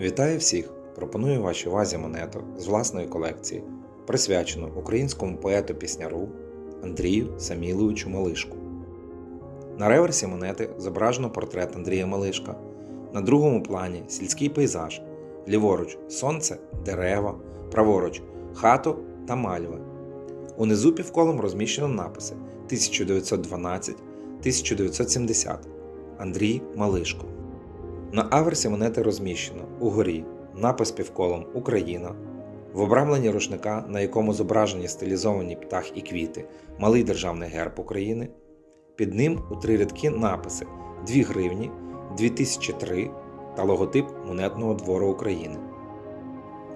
Вітаю всіх! Пропоную вашій увазі монету з власної колекції, присвячену українському поету-пісняру Андрію Саміловичу Малишку. На реверсі монети зображено портрет Андрія Малишка. На другому плані сільський пейзаж, ліворуч сонце, дерева, праворуч хату та мальви. Унизу півколом розміщено написи 1912-1970 Андрій Малишко. На аверсі монети розміщено угорі напис півколом Україна, в обрамленні рушника, на якому зображені стилізовані птах і квіти, малий державний герб України. Під ним у три рядки написи 2 гривні, 2003 та логотип монетного двору України.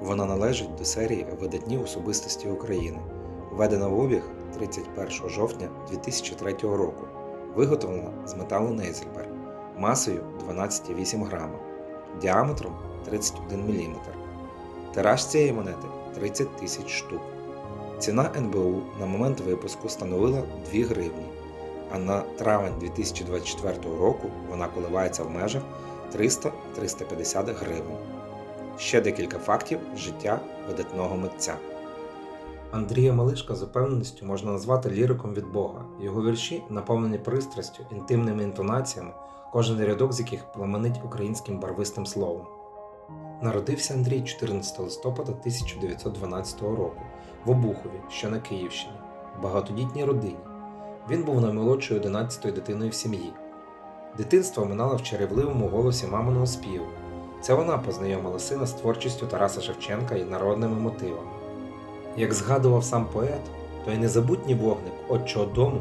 Вона належить до серії видатні особистості України, введена в обіг 31 жовтня 2003 року, виготовлена з металу Нейзельберг масою 12,8 грама, діаметром 31 мм. Тираж цієї монети 30 тисяч штук. Ціна НБУ на момент випуску становила 2 гривні, а на травень 2024 року вона коливається в межах 300-350 гривень. Ще декілька фактів життя видатного митця. Андрія Малишка з упевненістю можна назвати ліриком від Бога. Його вірші наповнені пристрастю, інтимними інтонаціями, кожен рядок з яких пламенить українським барвистим словом. Народився Андрій 14 листопада 1912 року в Обухові, що на Київщині, в багатодітній родині. Він був наймолодшою 11-ю дитиною в сім'ї. Дитинство минало в чарівливому голосі маминого співу. Це вона познайомила сина з творчістю Тараса Шевченка і народними мотивами. Як згадував сам поет, той незабутній вогник отчого дому,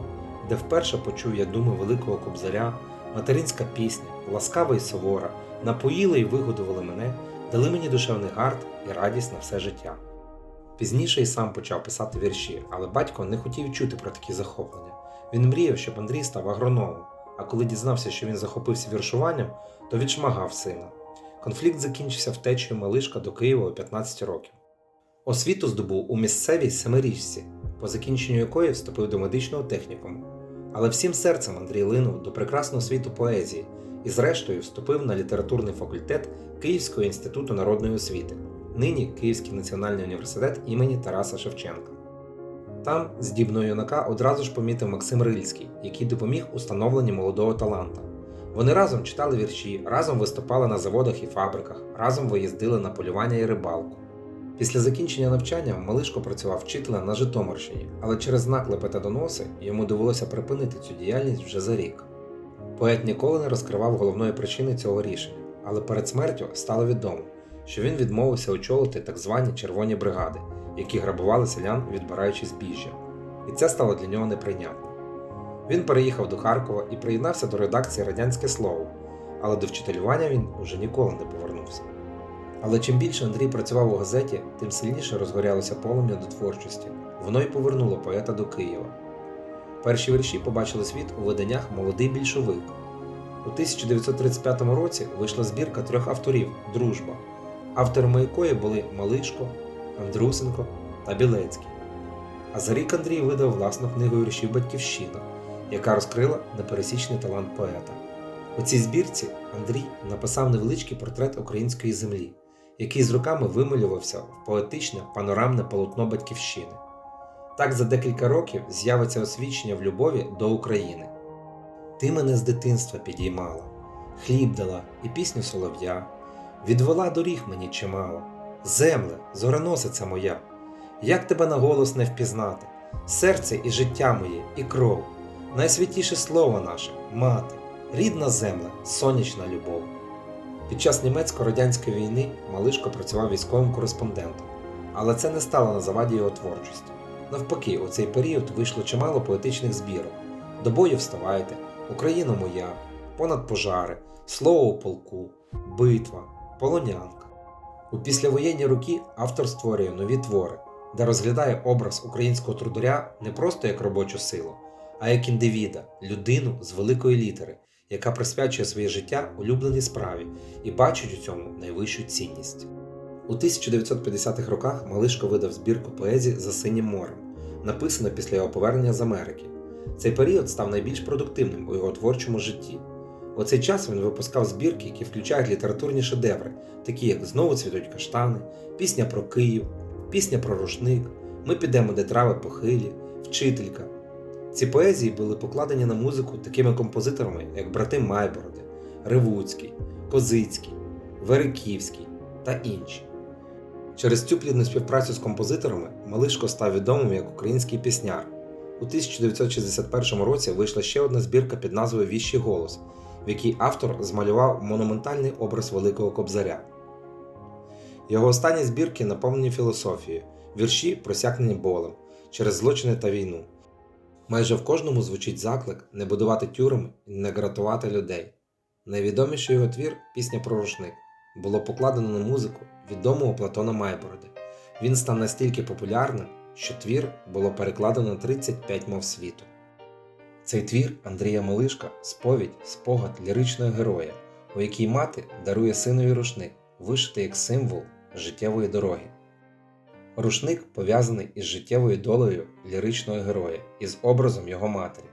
де вперше почув я думи Великого Кобзаря, материнська пісня, ласкава й сувора, напоїли й вигодували мене, дали мені душевний гард і радість на все життя. Пізніше й сам почав писати вірші, але батько не хотів чути про такі захоплення. Він мріяв, щоб Андрій став агрономом, а коли дізнався, що він захопився віршуванням, то відшмагав сина. Конфлікт закінчився втечею малишка до Києва у 15 років. Освіту здобув у місцевій семирічці, по закінченню якої вступив до медичного технікуму. Але всім серцем Андрій линув до прекрасного світу поезії і, зрештою, вступив на літературний факультет Київського інституту народної освіти, нині Київський національний університет імені Тараса Шевченка. Там здібного юнака одразу ж помітив Максим Рильський, який допоміг у становленні молодого таланта. Вони разом читали вірші, разом виступали на заводах і фабриках, разом виїздили на полювання і рибалку. Після закінчення навчання Малишко працював вчителем на Житомирщині, але через наклепи та доноси йому довелося припинити цю діяльність вже за рік. Поет ніколи не розкривав головної причини цього рішення, але перед смертю стало відомо, що він відмовився очолити так звані червоні бригади, які грабували селян, відбираючи збіжжя. І це стало для нього неприйнятним. Він переїхав до Харкова і приєднався до редакції Радянське Слово, але до вчителювання він уже ніколи не повернувся. Але чим більше Андрій працював у газеті, тим сильніше розгорялося полум'я до творчості. Воно й повернуло поета до Києва. Перші вірші побачили світ у виданнях Молодий більшовик. У 1935 році вийшла збірка трьох авторів Дружба, авторами якої були Малишко, Андрусенко та Білецький. А за рік Андрій видав власну книгу віршів Батьківщина, яка розкрила непересічний талант поета. У цій збірці Андрій написав невеличкий портрет української землі, який з роками вималювався в поетичне панорамне полотно Батьківщини. Так за декілька років з'явиться освічення в любові до України. Ти мене з дитинства підіймала, хліб дала і пісню солов'я, відвела доріг мені чимало, земле, зороносиця моя, як тебе на голос не впізнати, серце і життя моє, і кров, найсвятіше слово наше, мати, рідна земля, сонячна любов. Під час німецько-радянської війни Малишко працював військовим кореспондентом, але це не стало на заваді його творчості. Навпаки, у цей період вийшло чимало поетичних збірок: До бою вставайте, Україна моя, понад пожари, Слово у полку, Битва, Полонянка. У післявоєнні роки автор створює нові твори, де розглядає образ українського трударя не просто як робочу силу, а як індивіда, людину з великої літери, яка присвячує своє життя улюбленій справі і бачить у цьому найвищу цінність. У 1950-х роках Малишко видав збірку поезії за синім морем, написану після його повернення з Америки. Цей період став найбільш продуктивним у його творчому житті. У цей час він випускав збірки, які включають літературні шедеври, такі як Знову цвітуть каштани, Пісня про Київ, Пісня про рушник, Ми підемо, де трави похилі, Вчителька. Ці поезії були покладені на музику такими композиторами, як брати Майбороди, Ревуцький, Козицький, Вериківський та інші. Через цю плідну співпрацю з композиторами Малишко став відомим як український пісняр. У 1961 році вийшла ще одна збірка під назвою Віщий голос, в якій автор змалював монументальний образ Великого Кобзаря. Його останні збірки наповнені філософією, вірші просякнені болем через злочини та війну. Майже в кожному звучить заклик не будувати тюрем і не гратувати людей. Найвідоміший його твір Пісня про рушник було покладено на музику відомого Платона Майбороди. Він став настільки популярним, що твір було перекладено на 35 мов світу. Цей твір Андрія Малишка сповідь, спогад ліричного героя, у якій мати дарує синові рушник, вишитий як символ життєвої дороги. Рушник пов'язаний із життєвою долею ліричного героя і з образом його матері.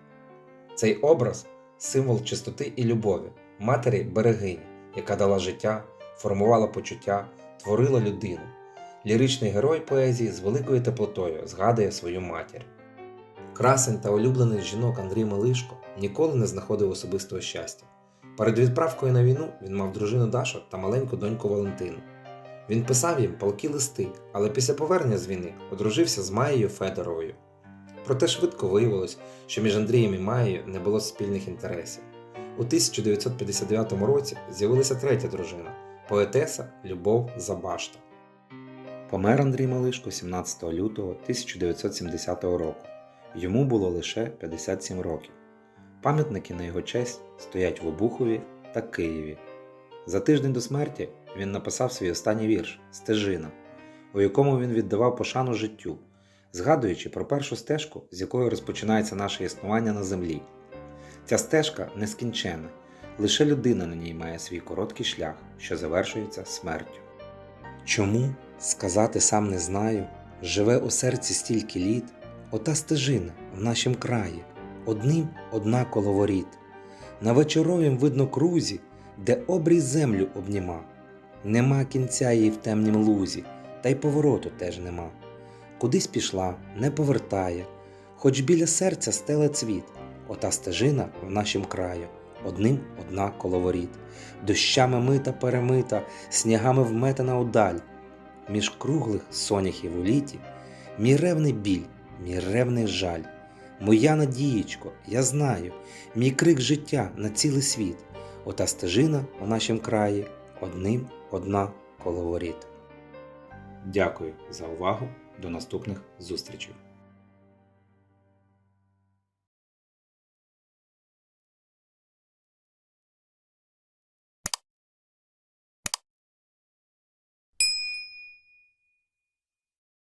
Цей образ символ чистоти і любові, матері берегині, яка дала життя, формувала почуття, творила людину. Ліричний герой поезії з великою теплотою згадує свою матір. Красень та улюблений жінок Андрій Малишко ніколи не знаходив особистого щастя. Перед відправкою на війну він мав дружину Дашу та маленьку доньку Валентину. Він писав їм палкі листи, але після повернення з війни одружився з Маєю Федоровою. Проте швидко виявилось, що між Андрієм і Маєю не було спільних інтересів. У 1959 році з'явилася третя дружина поетеса Любов Забашта. Помер Андрій Малишко 17 лютого 1970 року. Йому було лише 57 років. Пам'ятники на його честь стоять в Обухові та Києві. За тиждень до смерті він написав свій останній вірш Стежина, у якому він віддавав пошану життю, згадуючи про першу стежку, з якої розпочинається наше існування на землі. Ця стежка нескінчена, лише людина на ній має свій короткий шлях, що завершується смертю. Чому, сказати сам не знаю, живе у серці стільки літ, ота стежина в нашім краї, одним одна коловоріт. На вечоровім видно крузі, де обрій землю обніма. Нема кінця їй в темнім лузі, та й повороту теж нема. Кудись пішла, не повертає, хоч біля серця стеле цвіт, ота стежина в нашім краю, одним одна коловоріт, дощами мита перемита, снігами вметена удаль. Між круглих соняхів у літі, мій ревний біль, мій ревний жаль. Моя надієчко, я знаю, мій крик життя на цілий світ, ота стежина в нашім краї, одним одна коловоріт. Дякую за увагу. До наступних зустрічей.